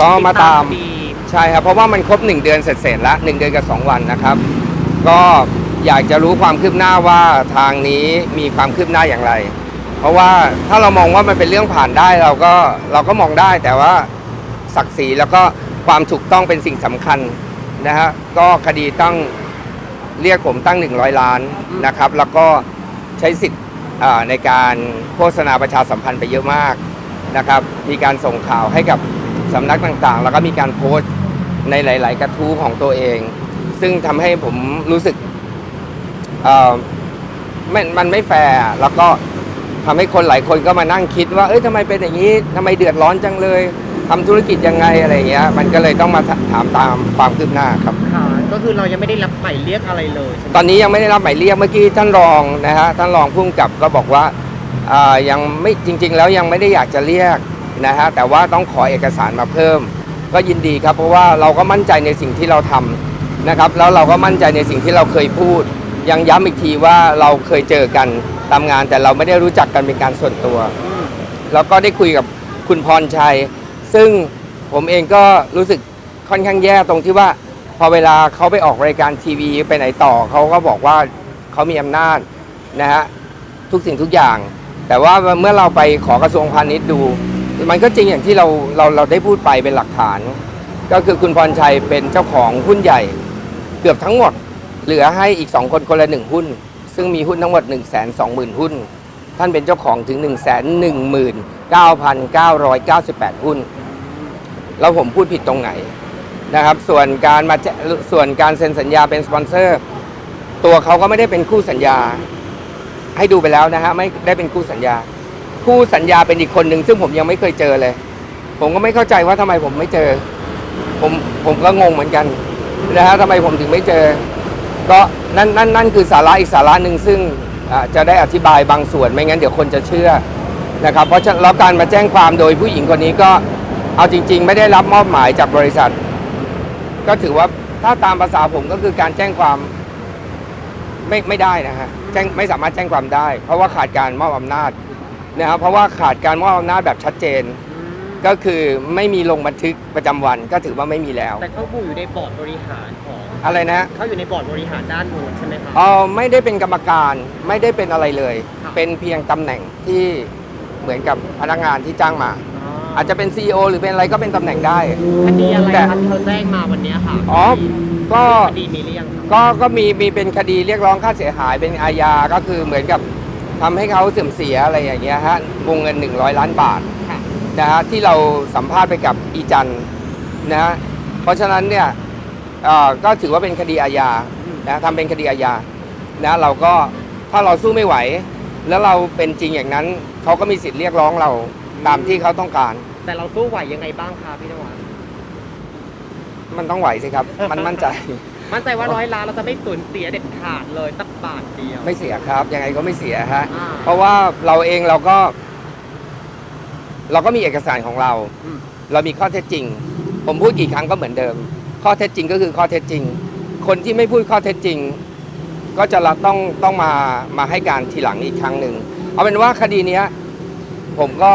ก็มาตามคดีใช่ครับเพราะว่ามันครบ 1 เดือนเสร็จๆแล้ว1เดือนกับ 2 วันนะครับ ก็อยากจะรู้ความคืบหน้าว่าทางนี้มีความคืบหน้าอย่างไร เพราะว่าถ้าเรามองว่ามันเป็นเรื่องผ่านได้เราก็เราก็มองได้แต่ว่าศักดิ์ศรีแล้วก็ความถูกต้องเป็นสิ่งสำคัญนะฮะก็คดีตั้งเรียกผมตั้ง 100 ล้านนะครับ แล้วก็ใช้สิทธิ์อ่าในการโฆษณาประชาสัมพันธ์ไปเยอะมากนะครับ มีการส่งข่าวให้กับ สำนักต่างๆ แล้วก็มีการโพสต์ในหลาย ๆ กระทู้ของตัวเอง ซึ่งทำให้ผมรู้สึกเอ่อไม่มันไม่แฟร์อะแล้วก็ทำให้คนหลายคนก็มานั่งคิดว่า เอ้ยทำไมเป็นอย่างนี้ทำไมเดือดร้อนจังเลยทำธุรกิจยังไงอะไรอย่างเงี้ย มันก็เลยต้องมาถามตามความคืบหน้าครับ ค่ะ ก็คือเรายังไม่ได้รับหมายเรียกอะไรเลยใช่ไหมตอนนี้ยังไม่ได้รับหมายเรียกเมื่อกี้ท่านรองนะฮะท่านรองพุ่มกับก็บอกว่าอ่ายังไม่จริง ๆ แล้วยังไม่ได้อยากจะเรียก นะฮะแต่ว่าต้องขอเอกสารมาเพิ่ม ก็ยินดีครับ เพราะว่าเราก็มั่นใจในสิ่งที่เราทำนะครับแล้วเราก็มั่นใจในสิ่งที่เราเคยพูด ยังย้ำอีกทีว่าเราเคยเจอกันตามงาน แต่เราไม่ได้รู้จักกันเป็นการส่วนตัวแล้วก็ได้คุยกับคุณพรชัย ซึ่งผมเองก็รู้สึกค่อนข้างแย่ตรงที่ว่า พอเวลาเขาไปออกรายการทีวีไปไหนต่อเขาก็บอกว่าเขามีอำนาจนะฮะทุกสิ่งทุกอย่าง แต่ว่าเมื่อเราไปขอกระทรวงพาณิชย์ดู มันก็จริงอย่างที่เราเราเราได้พูดไปเป็นหลักฐาน ก็คือคุณพรชัยเป็นเจ้าของหุ้นใหญ่ เกือบทั้งหมด เหลือให้อีก2คนคนละหนึ่งหุ้น ซึ่งมีหุ้นทั้งหมด1 2 0 0 0 0หุ้น ท่านเป็นเจ้าของถึง 1 1 9 9 9 8 หุ้น แล้วผมพูดผิดตรงไหนนะครับ ส่วนการมาแจส่วนการเซ็นสัญญาเป็นสปอนเซอร์ ตัวเขาก็ไม่ได้เป็นคู่สัญญา ให้ดูไปแล้วนะฮะไม่ได้เป็นคู่สัญญา คู่สัญญาเป็นอีกคนหนึ่งซึ่งผมยังไม่เคยเจอเลย ผมก็ไม่เข้าใจว่าทำไมผมไม่เจอ ผมผมก็งงเหมือนกันนะฮะทำไมผมถึงไม่เจอ ก็นั่นนั่นนั่นคือสาระอีกสาระหนึ่งซึ่งจะได้อธิบายบางส่วนไม่งั้นเดี๋ยวคนจะเชื่อนะครับ เพราะฉะนั้นแล้วการมาแจ้งความโดยผู้หญิงคนนี้ก็เอาจริง ๆ ไม่ได้รับมอบหมายจากบริษัท ก็ถือว่าถ้าตามภาษาผมก็คือการแจ้งความไม่ไม่ได้นะฮะแจ้งไม่สามารถแจ้งความได้ เพราะว่าขาดการมอบอำนาจ นะครับเพราะว่าขาดการมอบอำนาจแบบชัดเจนอืมก็คือไม่มีลงบันทึกประจำวันก็ถือว่าไม่มีแล้ว แต่เขาอยู่ในบอร์ดบริหารของอะไรนะฮะเขาอยู่ในบอร์ดบริหารด้านนู้นใช่ไหมครับ เออไม่ได้เป็นกรรมการไม่ได้เป็นอะไรเลย ครับ เป็นเพียงตำแหน่งที่เหมือนกับพนักงานที่จ้างมาอ๋ออาจจะเป็น CEO หรือเป็นอะไรก็เป็นตำแหน่งได้ คดีอะไรแต่ ครับที่เขาแจ้งมาวันเนี้ยค่ะอ๋อก็ คดีมีหรือยังครับก็ก็มีมีเป็นคดีเรียกร้องค่าเสียหายเป็นอาญาก็คือเหมือนกับ ทำให้เขาเสื่อมเสียอะไรอย่างเงี้ยฮะวงเงิน 100 ล้านบาทค่ะนะฮะที่เราสัมภาษณ์ไปกับอีจันนะฮะเพราะฉะนั้นเนี่ยเอ่อก็ถือว่าเป็นคดีอาญาอืมนะทำเป็นคดีอาญานะเราก็ถ้าเราสู้ไม่ไหว แล้วเราเป็นจริงอย่างนั้นเขาก็มีสิทธิ์เรียกร้องเราตามที่เขาต้องการ แต่เราสู้ไหวยังไงบ้างคะพี่นวัดมันต้องไหวสิครับ มันมั่นใจ มั่นใจว่าร้อยล้านเราจะไม่สูญเสียเด็ดขาดเลยสักบาทเดียว ไม่เสียครับ ยังไงก็ไม่เสียฮะ อ่า เพราะว่าเราเองเราก็ เราก็มีเอกสารของเรา อืมเรามีข้อเท็จจริง ผมพูดกี่ครั้งก็เหมือนเดิม ข้อเท็จจริงก็คือข้อเท็จจริง คนที่ไม่พูดข้อเท็จจริง ก็จะรับต้องต้องมามาให้การทีหลังอีกครั้งหนึ่งเอาเป็นว่าคดีเนี้ย ผมก็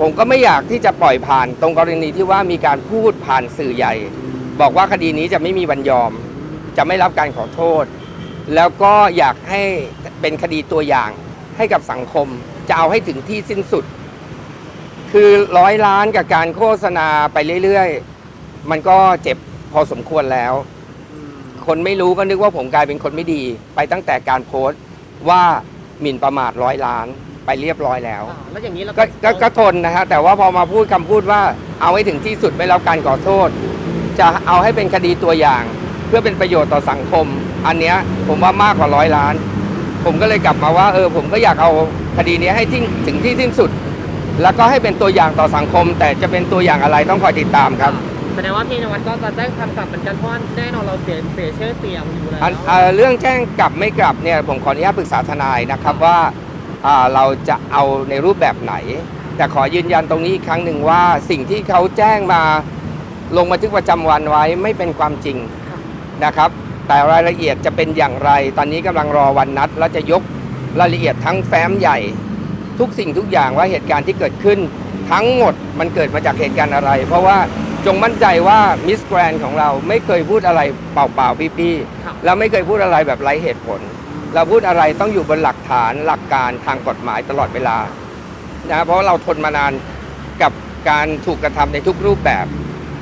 ผมก็ไม่อยากที่จะปล่อยผ่านตรงกรณีที่ว่ามีการพูดผ่านสื่อใหญ่ บอกว่าคดีนี้จะไม่มีวันยอม จะไม่รับการขอโทษ แล้วก็อยากให้เป็นคดีตัวอย่างให้กับสังคม จะเอาให้ถึงที่สิ้นสุด คือร้อยล้านกับการโฆษณาไปเรื่อยๆ มันก็เจ็บพอสมควรแล้วอืมคนไม่รู้ก็นึกว่าผมกลายเป็นคนไม่ดี ไปตั้งแต่การโพสต์ว่าหมิ่นประมาทร้อยล้านไปเรียบร้อยแล้วอ่าแล้วอย่างนี้เราก็ก็ก็ทนนะฮะแต่ว่าพอมาพูดคำพูดว่าเอาให้ถึงที่สุดไม่รับการขอโทษ จะเอาให้เป็นคดีตัวอย่าง เพื่อเป็นประโยชน์ต่อสังคม อันเนี้ยผมว่ามากกว่าร้อยล้าน ผมก็เลยกลับมาว่าเออผมก็อยากเอาคดีนี้ให้ทิ้งถึงที่สิ้นสุด แล้วก็ให้เป็นตัวอย่างต่อสังคม แต่จะเป็นตัวอย่างอะไรต้องคอยติดตามครับ แสดงว่าพี่นวัดก็จะแจ้งคำกลับเหมือนกันเพราะว่าแน่นอนเราเสียเสียชื่อเสียงอยู่แล้วอันเอ่อเรื่องแจ้งกลับไม่กลับเนี่ยผมขออนุญาตปรึกษาทนายนะครับว่าอ่าเราจะเอาในรูปแบบไหน แต่ขอยืนยันตรงนี้อีกครั้งหนึ่งว่าสิ่งที่เขาแจ้งมา ลงบันทึกประจำวันไว้ไม่เป็นความจริงนะครับ แต่รายละเอียดจะเป็นอย่างไร ตอนนี้กำลังรอวันนัด แล้วจะยกรายละเอียดทั้งแฟ้มใหญ่ ทุกสิ่งทุกอย่างว่าเหตุการณ์ที่เกิดขึ้น ทั้งหมดมันเกิดมาจากเหตุการณ์อะไร เพราะว่าจงมั่นใจว่ามิสแกรนของเราไม่เคยพูดอะไรเปล่าๆปี้ครับๆแล้วไม่เคยพูดอะไรแบบไร้เหตุผล เราพูดอะไรต้องอยู่บนหลักฐานหลักการทางกฎหมายตลอดเวลานะเพราะเราทนมานานกับการถูกกระทำในทุกรูปแบบ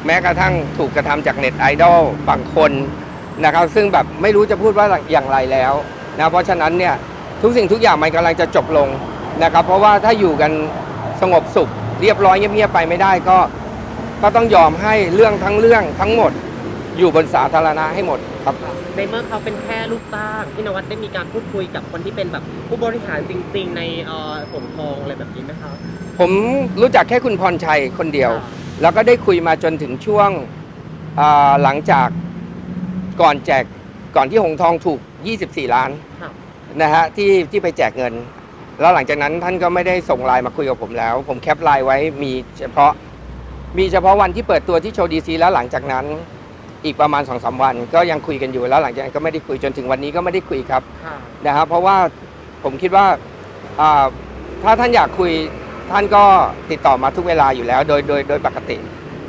แม้กระทั่งถูกกระทำจากเน็ตไอดอลบางคนนะครับ ซึ่งแบบไม่รู้จะพูดว่าอย่างไรแล้วนะเพราะฉะนั้นเนี่ยทุกสิ่งทุกอย่างมันกำลังจะจบลงนะครับ เพราะว่าถ้าอยู่กันสงบสุข เรียบร้อยเงียบๆไปไม่ได้ก็ก็ต้องยอมให้เรื่องทั้งเรื่องทั้งหมดอยู่บนสาธารณะให้หมดครับ ในเมื่อเขาเป็นแค่ลูกจ้างพี่นวัดได้มีการพูดคุยกับคนที่เป็นแบบผู้บริหารจริง ๆ ในเอ่อผมทองอะไรแบบนี้ไหมครับผมรู้จักแค่คุณพรชัยคนเดียวค่ะ แล้วก็ได้คุยมาจนถึงช่วงอ่าหลังจากก่อนแจกก่อนที่หงทองถูก 24 ล้านครับนะฮะที่ที่ไปแจกเงิน แล้วหลังจากนั้นท่านก็ไม่ได้ส่งไลน์มาคุยกับผมแล้ว ผมแคปไลน์ไว้มีเฉพาะมีเฉพาะวันที่เปิดตัวที่โชว์ดีซีแล้วหลังจากนั้นอีกประมาณ2อสวัน ก็ยังคุยกันอยู่แล้วหลังจากนั้นก็ไม่ได้คุยจนถึงวันนี้ก็ไม่ได้คุยครับค่ะนะครับเพราะว่าผมคิดว่าอ่าถ้าท่านอยากคุย ท่านก็ติดต่อมาทุกเวลาอยู่แล้ว โดยโดยโดยปกติ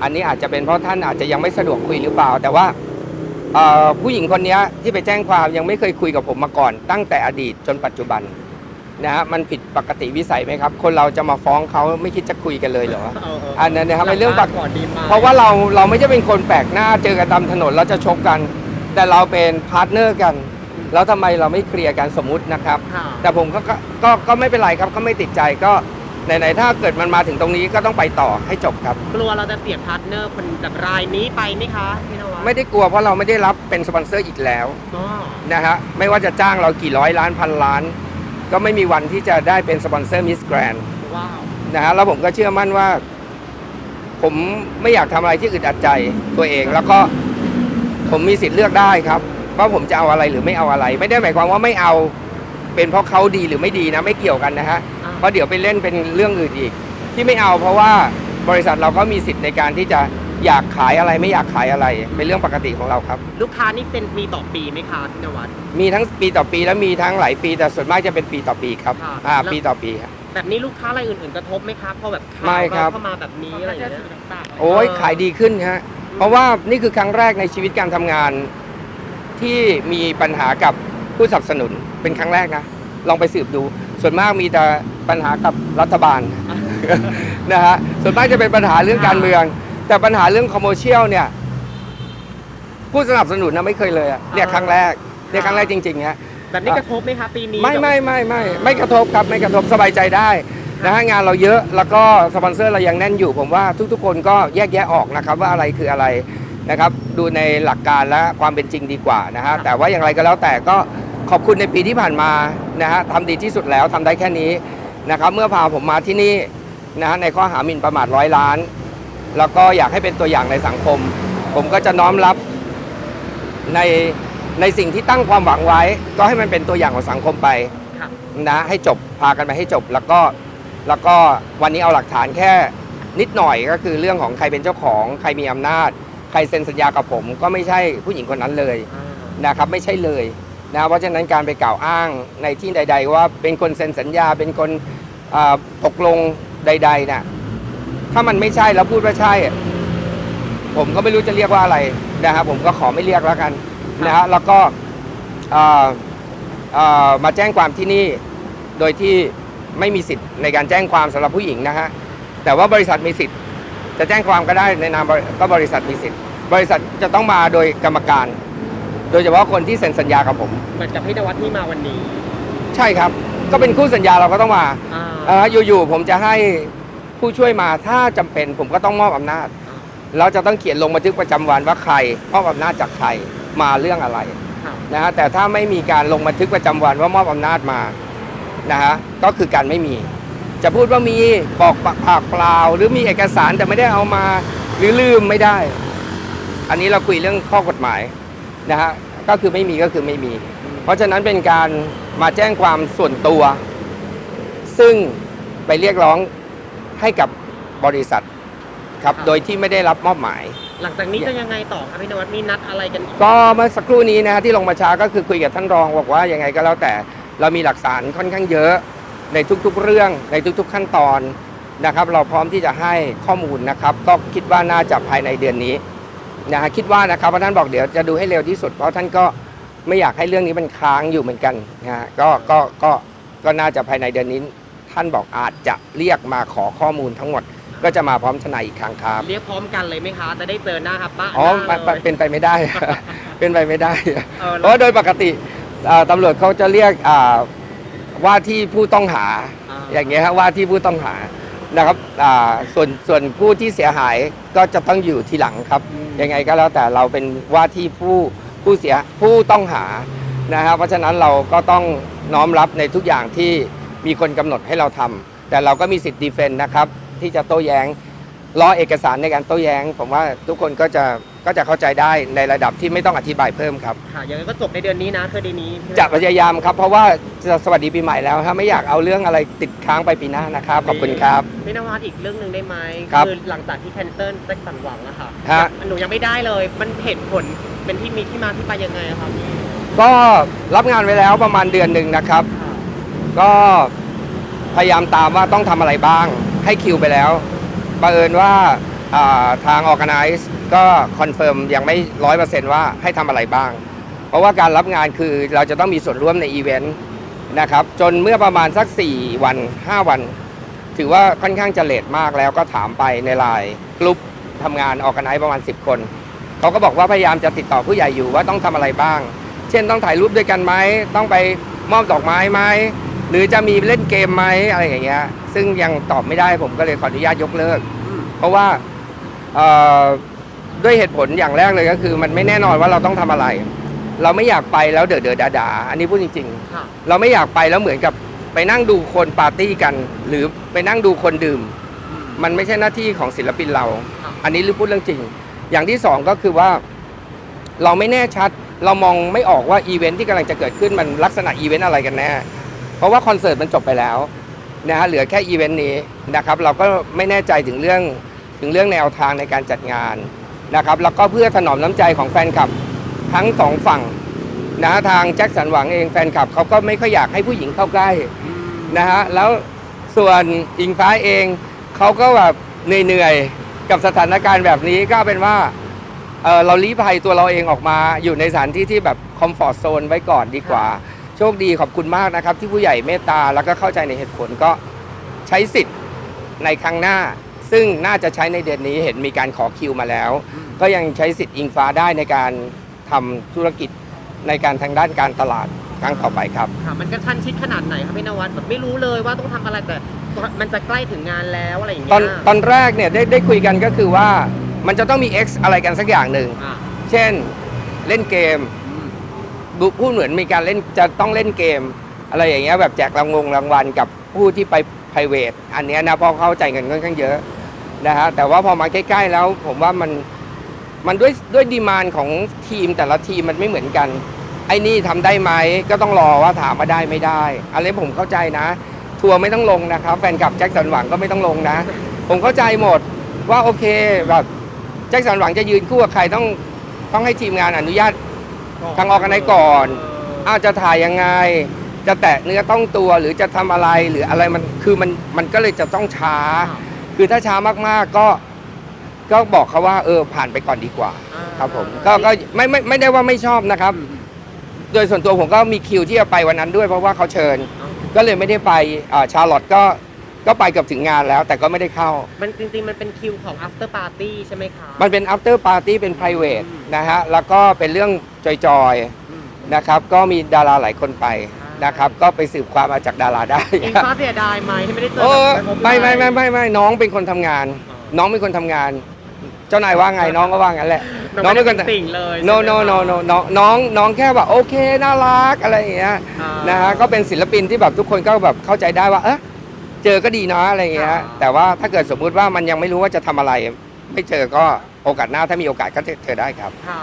อันนี้อาจจะเป็นเพราะท่านอาจจะยังไม่สะดวกคุยหรือเปล่า แต่ว่าเอ่อผู้หญิงคนนี้ที่ไปแจ้งความยังไม่เคยคุยกับผมมาก่อน ตั้งแต่อดีตจนปัจจุบันนะฮะมันผิดปกติวิสัยไหมครับ คนเราจะมาฟ้องเขาไม่คิดจะคุยกันเลยเหรอเเอันนั้นนะครับเป็นเรื่องปกก่อนดีไหมเพราะว่าเราเราไม่ใช่เป็นคนแปลกหน้าเจอกันตามถนนแล้วจะชกกัน แต่เราเป็นพาร์ทเนอร์กัน แล้วทำไมเราไม่เคลียร์กันสมมุตินะครับค่ะแต่ผมก็ก็ก็ก็ไม่เป็นไรครับก็ไม่ติดใจก็ ไหนๆถ้าเกิดมันมาถึงตรงนี้ก็ต้องไปต่อให้จบครับ กลัวเราจะเสียพาร์ทเนอร์คนแบบรายนี้ไปไหมคะพี่นวัดไม่ได้กลัวเพราะเราไม่ได้รับเป็นสปอนเซอร์อีกแล้วอ๋อนะฮะไม่ว่าจะจ้างเรากี่ร้อยล้านพันล้าน ก็ไม่มีวันที่จะได้เป็นสปอนเซอร์มิสแกรนว้าวนะฮะแล้วผมก็เชื่อมั่นว่า ผมไม่อยากทำอะไรที่อึดอัดใจตัวเอง แล้วก็ผมมีสิทธิ์เลือกได้ครับว่าผมจะเอาอะไรหรือไม่เอาอะไร ไม่ได้หมายความว่าไม่เอา เป็นเพราะเขาดีหรือไม่ดีนะไม่เกี่ยวกันนะฮะอะเพ ราะเดี๋ยวไปเล่นเป็นเรื่องอื่นอีก ที่ไม่เอาเพราะว่าบริษัทเราก็มีสิทธิ์ในการที่จะอยากขายอะไรไม่อยากขายอะไร เป็นเรื่องปกติของเราครับ ลูกค้านี่เซ็นปีต่อปีไหมคะพี่นวัด มีทั้งปีต่อปีและมีทั้งหลายปี แต่ส่วนมากจะเป็นปีต่อปีครับค่ะอ่าแล้ว ปีต่อปีครับ แบบนี้ลูกค้ารายอื่นๆกระทบไหมคะพอแบบข่าวไม่ครับ เข้ามาแบบนี้อะไรอย่างเงี้ย โอ้ยขายดีขึ้นฮะ เพราะว่านี่คือครั้งแรกในชีวิตการทำงาน ที่มีปัญหากับผู้สนับสนุนเป็นครั้งแรกนะ ลองไปสืบดู ส่วนมากมีแต่ปัญหากับรัฐบาลนะฮะส่วนมากจะเป็นปัญหาเรื่องการเมือง แต่ปัญหาเรื่องคอมเมอร์เชียลเนี่ยผู้สนับสนุนนะไม่เคยเลยอะเนี่ยครั้งแรกเนี่ยครั้งแรกจริงๆฮะแบบนี้กระทบไหมคะปีนี้ไม่ไม่ไม่ไม่ไม่กระทบครับไม่กระทบสบายใจได้นะฮะงานเราเยอะแล้วก็สปอนเซอร์เรายังแน่นอยู่ ผมว่าทุกๆ คนก็แยกแยะออกนะครับว่าอะไรคืออะไรนะครับ ดูในหลักการและความเป็นจริงดีกว่านะฮะแต่ว่าอย่างไรก็แล้วแต่ก็ ขอบคุณในปีที่ผ่านมานะฮะทำดีที่สุดแล้วทำได้แค่นี้นะครับเมื่อพาผมมาที่นี่นะฮะในข้อหาหมิ่นประมาทร้อยล้าน แล้วก็อยากให้เป็นตัวอย่างในสังคม ผมก็จะน้อมรับในในสิ่งที่ตั้งความหวังไว้ ก็ให้มันเป็นตัวอย่างของสังคมไปครับนะให้จบพากันไปให้จบแล้วก็แล้วก็วันนี้เอาหลักฐานแค่นิดหน่อยก็คือเรื่องของใครเป็นเจ้าของ ใครมีอำนาจ ใครเซ็นสัญญากับผม ก็ไม่ใช่ผู้หญิงคนนั้นเลยอ่านะครับ ไม่ใช่เลย นะเพราะฉะนั้นการไปกล่าวอ้างในที่ใด ๆ ว่าเป็นคนเซ็นสัญญาเป็นคนอ่าตกลงใดๆนะถ้ามันไม่ใช่แล้วพูดว่าใช่ ผมก็ไม่รู้จะเรียกว่าอะไรนะครับผมก็ขอไม่เรียกแล้วกันนะฮะแล้วก็อ่าอ่ามาแจ้งความที่นี่โดยที่ไม่มีสิทธิ์ในการแจ้งความสำหรับผู้หญิงนะฮะแต่ว่าบริษัทมีสิทธิ์ จะแจ้งความก็ได้ในนามบริก็บริษัทมีสิทธิ์ บริษัทจะต้องมาโดยกรรมการ โดยเฉพาะคนที่เซ็นสัญญากับผม เหมือนกับพี่นวัดที่มาวันนี้ ใช่ครับ ก็เป็นคู่สัญญาเราก็ต้องมาอ่า เอ่ออยู่ๆผมจะให้ผู้ช่วยมาถ้าจำเป็นผมก็ต้องมอบอำนาจ เราจะต้องเขียนลงบันทึกประจำวันว่าใครมอบอำนาจจากใครมาเรื่องอะไรครับ นะฮะแต่ถ้าไม่มีการลงบันทึกประจำวันว่ามอบอำนาจมานะฮะก็คือการไม่มี จะพูดว่ามีบอกปากปากเปล่า หรือมีเอกสารแต่ไม่ได้เอามา หรือลืมไม่ได้ อันนี้เราคุยเรื่องข้อกฎหมาย นะฮะก็คือไม่มีก็คือไม่มี เพราะฉะนั้นเป็นการมาแจ้งความส่วนตัว ซึ่งไปเรียกร้องให้กับบริษัทครับโดยที่ไม่ได้รับมอบหมาย หลังจากนี้จะยังไงต่อครับพี่นวัดมีนัดอะไรกันอีกก็เมื่อสักครู่นี้นะฮะที่ลงมาช้าก็คือคุยกับท่านรองบอกว่ายังไงก็แล้วแต่เรามีหลักฐานค่อนข้างเยอะในทุกๆเรื่องในทุกๆขั้นตอนนะครับ เราพร้อมที่จะให้ข้อมูลนะครับ ก็คิดว่าน่าจะภายในเดือนนี้ นะฮะคิดว่านะครับเพราะท่านบอกเดี๋ยวจะดูให้เร็วที่สุด เพราะท่านก็ไม่อยากให้เรื่องนี้มันค้างอยู่เหมือนกันนะฮะก็ก็ก็ก็น่าจะภายในเดือนนี้ ท่านบอกอาจจะเรียกมาขอข้อมูลทั้งหมด ก็จะมาพร้อมทนายอีกครั้งครับ เรียกพร้อมกันเลยไหมคะ จะได้เจอหน้าครับป้าอ๋อหน้ามันมันเลย เป็นไปไม่ได้ เป็นไปไม่ได้ เออเพราะโดยปกติอ่าตำรวจเขาจะเรียกอ่าว่าที่ผู้ต้องหาอย่างเงี้ยฮะว่าที่ผู้ต้องหา นะครับอ่าส่วนส่วนผู้ที่เสียหายก็จะต้องอยู่ทีหลังครับ ยังไงก็แล้วแต่เราเป็นว่าที่ผู้ผู้เสียผู้ต้องหานะครับเพราะฉะนั้นเราก็ต้องน้อมรับในทุกอย่างที่มีคนกำหนดให้เราทำแต่เราก็มีสิทธิ์ดีเฟนต์นะครับ ที่จะโต้แย้งรอเอกสารในการโต้แย้ง ผมว่าทุกคนก็จะ ก็จะเข้าใจได้ในระดับที่ไม่ต้องอธิบายเพิ่มครับ ค่ะอย่างนั้นก็จบในเดือนนี้นะคดีนี้จะพยายามครับ เพราะว่าจะสวัสดีปีใหม่แล้วฮะไม่อยากเอาเรื่องอะไรติดค้างไปปีหน้านะครับ ขอบคุณครับ พี่นวัดอีกเรื่องหนึ่งได้ไหมครับอหลังจากที่แคนเซิลแจ็คสันหวังอะค่ะฮะ หนูยังไม่ได้เลย มันเหตุผลเป็นที่มีที่มาที่ไปยังไงอะครับก็รับงานไว้แล้วประมาณเดือนหนึ่งนะครับก็พยายามตามว่าต้องทำอะไรบ้าง ให้คิวไปแล้วบังเอิญว่า ทาง Organize ก็คอนเฟิร์มยังไม่ร้อยเปอร์เซนต์ว่าให้ทำอะไรบ้าง เพราะว่าการรับงานคือเราจะต้องมีส่วนร่วมในอีเวนต์นะครับจนเมื่อประมาณสัก 4 วัน 5 วัน ถือว่าค่อนข้างจะเลทมากแล้วก็ถามไปในไลน์กลุ่มทำงาน Organize ประมาณ 10 คนเขาก็บอกว่าพยายามจะติดต่อผู้ใหญ่อยู่ว่าต้องทำอะไรบ้าง เช่นต้องถ่ายรูปด้วยกันไหมต้องไปมอบดอกไม้ไหมหรือจะมีเล่นเกมไหมอะไรอย่างเงี้ยซึ่งยังตอบไม่ได้ผมก็เลยขออนุญาตยกเลิก เพราะว่า ด้วยเหตุผลอย่างแรกเลยก็คือ มันไม่แน่นอนว่าเราต้องทำอะไร เราไม่อยากไปแล้วเดือดเดือดดาๆอันนี้พูดจริงค่ะๆเราไม่อยากไปแล้วเหมือนกับไปนั่งดูคนปาร์ตี้กัน หรือไปนั่งดูคนดื่ม มันไม่ใช่หน้าที่ของศิลปินเราครับอันนี้หรือพูดเรื่องจริง อย่างที่สองก็คือว่า เราไม่แน่ชัดเรามองไม่ออกว่าอีเวนท์ที่กำลังจะเกิดขึ้นมันลักษณะอีเวนต์อะไรกันแน่ เพราะว่าคอนเสิร์ตมันจบไปแล้วนะฮะเหลือแค่อีเวนต์นี้นะครับ เราก็ไม่แน่ใจถึงเรื่อง ถึงเรื่องแนวทางในการจัดงานนะครับ แล้วก็เพื่อถนอมน้ำใจของแฟนคลับทั้งสองฝั่งนะทางแจ็คสันหวังเองแฟนคลับเขาก็ไม่ค่อยอยากให้ผู้หญิงเข้าใกล้นะฮะแล้วส่วนอิงฟ้าเองเขาก็แบบเหนื่อยๆกับสถานการณ์แบบนี้ก็เป็นว่าเเราลี้ภัยตัวเราเองออกมาอยู่ในสถานที่ที่แบบคอมฟอร์ z โซนไว้ก่อนดีกว่า โชคดีขอบคุณมากนะครับ ที่ผู้ใหญ่เมตตาแล้วก็เข้าใจในเหตุผลก็ใช้สิทธิ์ในครั้งหน้า ซึ่งน่าจะใช้ในเดือนนี้เห็นมีการขอคิวมาแล้ว ก็ยังใช้สิทธิ์อิงฟ้าได้ในการทำธุรกิจในการทางด้านการตลาดครั้งต่อไปครับ ค่ะมันกระชั้นชิดขนาดไหนครับพี่นวัดแบบไม่รู้เลยว่าต้องทำอะไรแต่มันจะใกล้ถึงงานแล้วอะไรอย่างเงี้ตยอนตอนแรกเนี่ยได้ได้คุยกันก็คือว่ามันจะต้องมี X อะไรกันสักอย่างหนึ่ง อะเช่นเล่นเกม อืมดูพูดเหมือนมีการเล่นจะต้องเล่นเกม อะไรอย่างเงี้ยแบบแจกรางวงรางวัลกับผู้ที่ไป p r i v a t อันเนี้ยนะเพราะเขาจ่ายเงินค่อนข้างเยอะ นะฮะแต่ว่าพอมาใกล้ ๆ แล้วผมว่ามันมันด้วยด้วยดีมานของทีมแต่ละทีมมันไม่เหมือนกัน ไอ้นี่ทำได้ไหมก็ต้องรอว่าถามมาได้ไม่ได้อะไรผมเข้าใจนะ ทัวร์ไม่ต้องลงนะครับ แฟนคลับแจ็คสันหวังก็ไม่ต้องลงนะ ผมเข้าใจหมดว่าโอเคแบบแจ็คสันหวังจะยืนคู่กับใครต้องต้องให้ทีมงานอนุญาตทางออกกันไหนก่อนอาวจะถ่ายยังไง จะแตะเนื้อต้องตัวหรือจะทำอะไรหรืออะไรมันคือมันมันก็เลยจะต้องช้า คือถ้าช้ามากๆก็ก็บอกเขาว่าเออผ่านไปก่อนดีกว่าอ่าครับผมก็ก็ไม่ไม่ไม่ได้ว่าไม่ชอบนะครับอืมโดยส่วนตัวผมก็มีคิวที่จะไปวันนั้นด้วยเพราะว่าเขาเชิญอ๋อก็เลยไม่ได้ไปอ่าชาร์ลอตก็ก็ไปเกับถึงงานแล้ว แต่ก็ไม่ได้เข้า มันจริงๆ มันเป็นคิวของ after party ใช่ไหมคะมันเป็น after party เป็น private นะฮะ แล้วก็เป็นเรื่องจอยอืม ๆนะครับ ก็มีดาราหลายคนไป นะครับ ก็ไปสืบความมาจากดาราได้อิงฟ้าเสียดายไหมที่ไม่ได้เจอโอ้แบบไม่ไม่ไม่ไม่ไม่น้องเป็นคนทำงาน น้องเป็นคนทำงาน เจ้านายว่าไงน้องก็ว่างั้นแหละน้องไม่เป็ได้เป็นติ่งเลย no ใช่ no ไหม no คะ no น้องน้องน้องแค่แบบโอเคน่ารักอะไรอย่างเงี้ยอ่านะฮะก็เป็นศิลปินที่แบบทุกคนก็แบบเข้าใจได้ว่าเออเจอก็ดีเนาะอะไรอย่างเงี้ยอ่า แต่ว่าถ้าเกิดสมมุติว่ามันยังไม่รู้ว่าจะทำอะไร ไม่เจอก็โอกาสหน้าถ้ามีโอกาสก็จะเจอได้ครับ ค่ะ